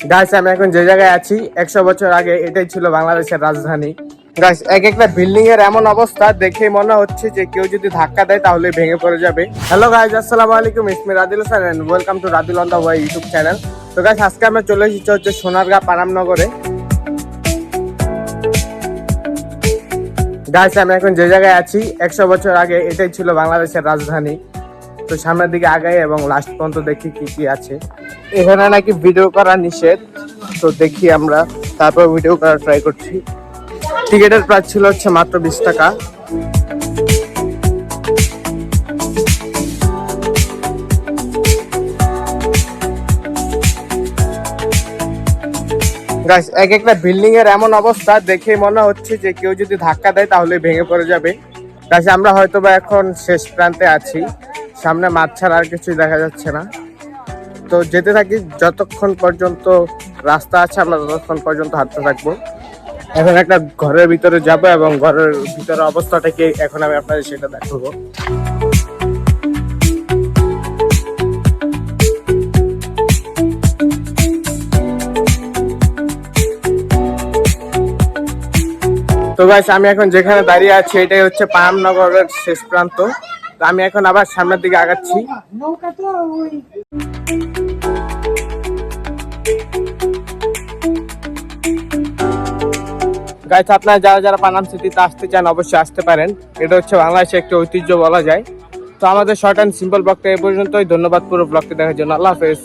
গাছ আমি এখন যে জায়গায় আছি, একশো বছর আগে এটাই ছিল বাংলাদেশের রাজধানী। গাছ এক একটা বিল্ডিং এর এমন অবস্থা, দেখে মনে হচ্ছে যে কেউ যদি ধাক্কা দেয়, তাহলে ভেঙে পড়ে যাবে। হ্যালো গাইজ আসসালামু আলাইকুম ইসমি Radil Hossain and welcome to Radil on the way YouTube channel তো গাছ আজকে আমরা চলে এসেছি হচ্ছে সোনারগাঁ পানামনগরে গাছ আমি এখন যে জায়গায় আছি, একশো বছর আগে এটাই ছিল বাংলাদেশের রাজধানী। তো সামনের দিকে আগাই এবং লাস্ট পর্যন্ত দেখি কি কি আছে। এখানে নাকি ভিডিও করা নিষেধ, তো দেখি আমরা, তারপর ভিডিও করা ট্রাই করছি। টিকিটের প্রাইস ছিল হচ্ছে মাত্র বিশ টাকা। এক একটা বিল্ডিং এর এমন অবস্থা, দেখে মনে হচ্ছে যে কেউ যদি ধাক্কা দেয় তাহলে ভেঙে পড়ে যাবে। আমরা হয়তো বা এখন শেষ প্রান্তে আছি। সামনে মাছ ছাড়া আর কিছুই দেখা যাচ্ছে না। তো যেতে থাকি, যতক্ষণ পর্যন্ত রাস্তা আছে, আমরা ততক্ষণ পর্যন্ত হাঁটতে থাকব। এখন একটা ঘরের ভিতরে যাব এবং ঘরের ভিতরে অবস্থাটাকে এখন আমি আপনাদের সেটা দেখাবো। তো গাইস আমি এখন যেখানে দাঁড়িয়ে আছি, এটাই হচ্ছে পানামনগরের শেষ প্রান্ত। তো আমি এখন আবার সামনের দিকে আগাচ্ছি। গাইছে আপনারা যারা যারা পানাম সিটিতে আসতে চান অবশ্যই আসতে পারেন। এটা হচ্ছে বাংলাদেশে একটি ঐতিহ্য বলা যায়। তো আমাদের শর্ট অ্যান্ড সিম্পল ব্লগটা এ পর্যন্তই। ধন্যবাদ পুরো ব্লগটি দেখার জন্য। আল্লাহ হাফেজ।